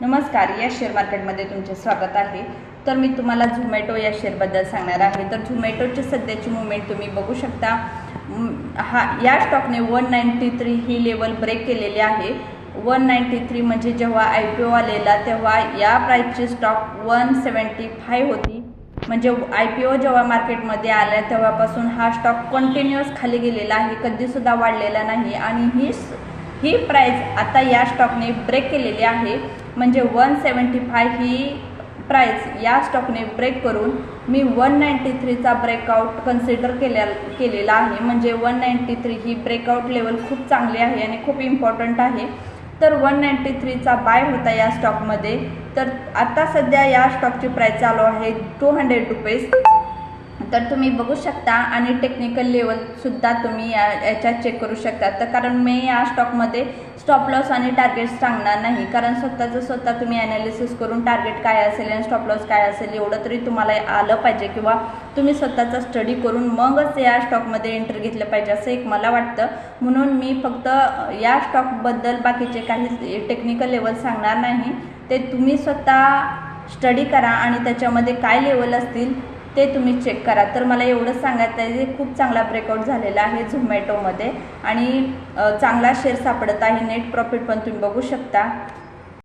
नमस्कार या शेअर मार्केटमध्ये तुमचे स्वागत आहे. तर मी तुम्हाला झोमॅटो या शेअरबद्दल सांगणार आहे. तर झोमॅटोची सध्याची मुवमेंट तुम्ही बघू शकता. हा या स्टॉकने वन नाईन्टी थ्री ही लेवल ब्रेक केलेली आहे. वन नाईन्टी थ्री म्हणजे जेव्हा आय पी ओ आलेला तेव्हा या प्राईसची स्टॉक वन सेवन्टी फाय होती. म्हणजे आय पी ओ जेव्हा मार्केटमध्ये आल्या तेव्हापासून हा स्टॉक कंटिन्युअस खाली गेलेला आहे. कधीसुद्धा वाढलेला नाही. आणि ही ही प्राईस आता या स्टॉकने ब्रेक केलेली आहे. म्हणजे वन सेवन्टी फाय ही प्राईस या स्टॉकने ब्रेक करून मी वन नाईन्टी थ्रीचा ब्रेकआउट कन्सिडर केल्या केलेला आहे. म्हणजे वन नाईन्टी थ्री ही ब्रेकआउट लेवल खूप चांगली आहे आणि खूप इम्पॉर्टंट आहे. तर वन नाईन्टी थ्रीचा बाय होता या स्टॉकमध्ये तर आत्ता सध्या या स्टॉकची प्राईस चालू आहे टू हंड्रेड रुपीज तर तुम्ही बघू शकता आणि टेक्निकल लेवलसुद्धा तुम्ही या याच्यात चेक करू शकता. तर कारण मी या स्टॉकमध्ये स्टॉप लॉस आणि टार्गेट सांगणार नाही. कारण स्वतःचं स्वतः तुम्ही ॲनालिसिस करून टार्गेट काय असेल आणि स्टॉप लॉस काय असेल एवढं तरी तुम्हाला आलं पाहिजे किंवा तुम्ही स्वतःचा स्टडी करून मगच या स्टॉकमध्ये एंट्री घेतलं पाहिजे असं एक मला वाटतं. म्हणून मी फक्त या स्टॉकबद्दल बाकीचे काही टेक्निकल लेवल सांगणार नाही. ते तुम्ही स्वतः स्टडी करा आणि त्याच्यामध्ये काय लेवल असतील ते तुम्ही चेक करा. तर मला एवढंच सांगायचं आहे खूप चांगला ब्रेकआउट झालेला आहे झोमॅटोमध्ये आणि चांगला शेअर सापडत आहे नेट प्रॉफिट पण तुम्ही बघू शकता.